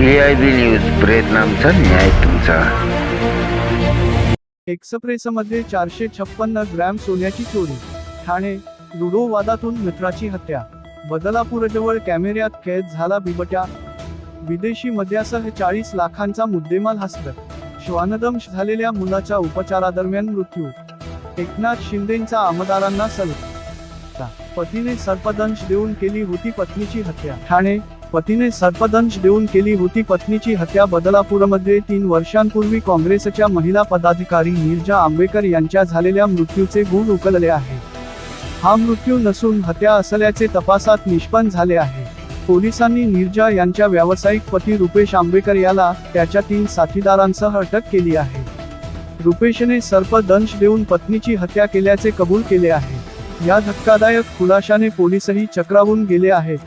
C I B news प्रयत्नांचा न्याय तुमचा. एक्सप्रेसमध्ये चारशे छप्पन्न ग्रॅम सोन्याची चोरी ठाणे लुडो वादातून मित्राची हत्या बदलापूरजवळ कॅमेऱ्यात कैद झाला बिबट्या विदेशी मद्यासह चाळीस लाखांचा मुद्देमाल हस्त श्वानदंश झालेल्या मुलाच्या उपचारादरम्यान मृत्यू एकनाथ शिंदेंचा आमदारांना सल्ला पतीने सर्पदंश देऊन केली होती पत्नीची हत्या ठाणे पतीने सर्पदंश देऊन केली होती. पत्नीची हत्या बदलापूरमध्ये तीन वर्षांपूर्वी काँग्रेसच्या महिला पदाधिकारी नीरजा आंबेकर यांच्या झालेल्या मृत्यूचे गुण उकलले आहे. हा मृत्यू नसून हत्या असल्याचे तपासात निष्पन्न झाले आहे. पोलिसांनी नीरजा यांच्या व्यावसायिक पती रुपेश आंबेकर याला त्याच्या तीन साथीदारांसह अटक केली आहे. रुपेशने सर्पदंश देऊन पत्नीची हत्या केल्याचे कबूल केले आहे. या धक्कादायक खुलाशाने पोलीसही चक्रावून गेले आहेत.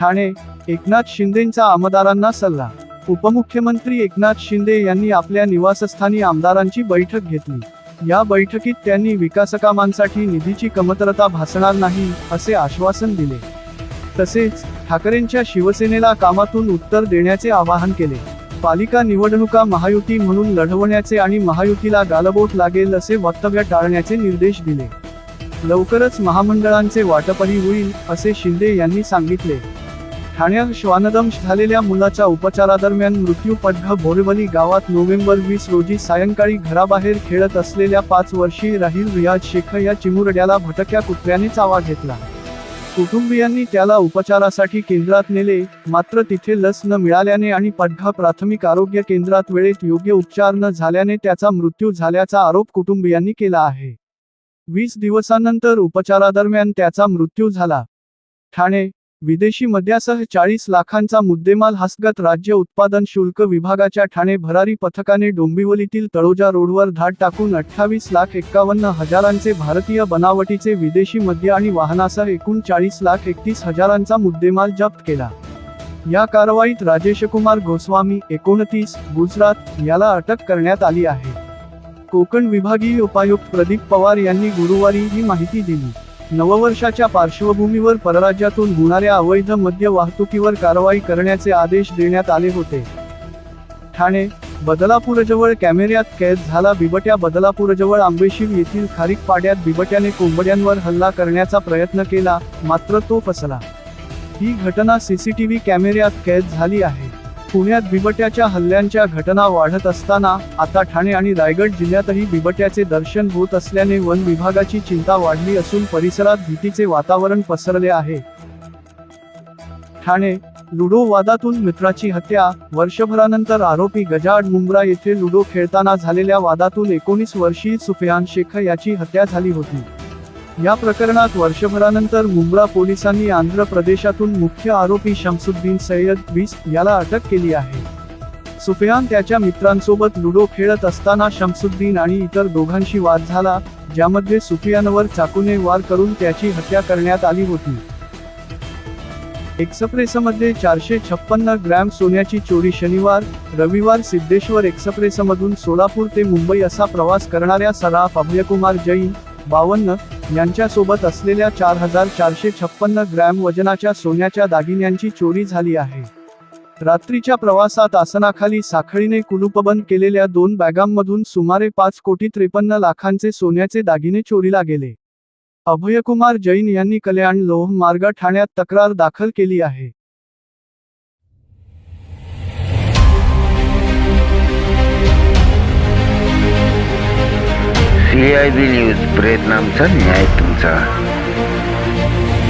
ठाणे एकनाथ शिंदेंचा आमदारांना सल्ला. उपमुख्यमंत्री एकनाथ शिंदे यांनी आपल्या निवासस्थानी आमदारांची बैठक घेतली. या बैठकीत त्यांनी विकासकामांसाठी निधीची कमतरता भासणार नाही असे आश्वासन दिले. तसेच ठाकरेंच्या शिवसेनेला कामातून उत्तर देण्याचे आवाहन केले. पालिका निवडणुका महायुती म्हणून लढवण्याचे आणि महायुतीला गालबोट लागेल असे वक्तव्य टाळण्याचे निर्देश दिले. लवकरच महामंडळांचे वाटपही होईल असे शिंदे यांनी सांगितले. ठाण्यात श्वानदंश झालेल्या मुलाच्या उपचारादरम्यान मृत्यू पडघ भोरवली गावात नोव्हेंबर वीस रोजी सायंकाळी घराबाहेर खेळत असलेल्या पाच वर्षीय राहील रियाज शेख या चिमुरड्याला भटक्या कुत्र्याने चावा घेतला. कुटुंबियांनी त्याला उपचारासाठी केंद्रात नेले मात्र तिथे लस न मिळाल्याने आणि पडघा प्राथमिक आरोग्य केंद्रात वेळेत योग्य उपचार न झाल्याने त्याचा मृत्यू झाल्याचा आरोप कुटुंबियांनी केला आहे. वीस दिवसानंतर उपचारादरम्यान त्याचा मृत्यू झाला. ठाणे विदेशी मद्यासह चाळीस लाखांचा मुद्देमाल हस्तगत राज्य उत्पादन शुल्क विभागाच्या ठाणे भरारी पथकाने डोंबिवलीतील तळोजा रोडवर धाड टाकून अठ्ठावीस लाख एक्कावन्न हजारांचे भारतीय बनावटीचे विदेशी मद्य आणि वाहनासह एकूण चाळीस लाख एकतीस हजारांचा मुद्देमाल जप्त केला. या कारवाईत राजेशकुमार गोस्वामी एकोणतीस गुजरात याला अटक करण्यात आली आहे. कोकण विभागीय उपायुक्त प्रदीप पवार यांनी गुरुवारी ही माहिती दिली. नववर्षाच्या पार्श्वभूमीवर परराज्यातून होणाऱ्या अवैध मद्य वाहतुकीवर कारवाई करण्याचे आदेश देण्यात आले होते. ठाणे बदलापूरजवळ कॅमेऱ्यात कैद झाला बिबट्या. बदलापूरजवळ आंबेशिव येथील खारीक पाड्यात बिबट्याने कोंबड्यांवर हल्ला करण्याचा प्रयत्न केला मात्र तो फसला. ही घटना सीसीटीव्ही कॅमेऱ्यात कैद झाली आहे. पुण्यात बिबट्याच्या हल्ल्यांच्या घटना वाढत असताना आता ठाणे आणि रायगड जिल्ह्यातही बिबट्याचे दर्शन होत असल्याने वन विभागाची चिंता वाढली असून परिसरात भीतीचे वातावरण पसरले आहे. ठाणे लुडो वादातून मित्राची हत्या वर्षभरानंतर आरोपी गजाड मुंब्रा येथे लुडो खेळताना झालेल्या वादातून एकोणीस वर्षीय सुफियान शेख याची हत्या झाली होती. या प्रकरणात वर्षभरानंतर मुंब्रा पोलिसांनी आंध्र प्रदेशातून मुख्य आरोपी शमसुद्दीन सय्यद बीस याला अटक केली आहे. सुफियान त्याच्या मित्रांसोबत लुडो खेळत असताना शमसुद्दीन आणि इतर दोघांशी वाद झाला ज्यामध्ये सुफियानवर चाकूने वार करून त्याची हत्या करण्यात आली होती. एक्सप्रेसमध्ये चारशे छप्पन्न ग्रॅम सोन्याची चोरी शनिवार रविवार सिद्धेश्वर एक्सप्रेसमधून सोलापूर ते मुंबई असा प्रवास करणाऱ्या सराफ अभयकुमार जैन बावन्न यांच्यासोबत असलेल्या चार हजार चारशे छप्पन्न ग्रॅम वजनाच्या सोन्याच्या दागिन्यांची चोरी झाली आहे. रात्रीच्या प्रवासात आसनाखाली साखळीने कुलूपबंद केलेल्या दोन बॅगांमधून सुमारे पाच कोटी त्रेपन्न लाखांचे सोन्याचे दागिने चोरीला गेले. अभयकुमार जैन यांनी कल्याण लोह मार्ग ठाण्यात तक्रार दाखल केली आहे. सी आय बी न्यूज प्रयत्नांचा न्याय तुमचा.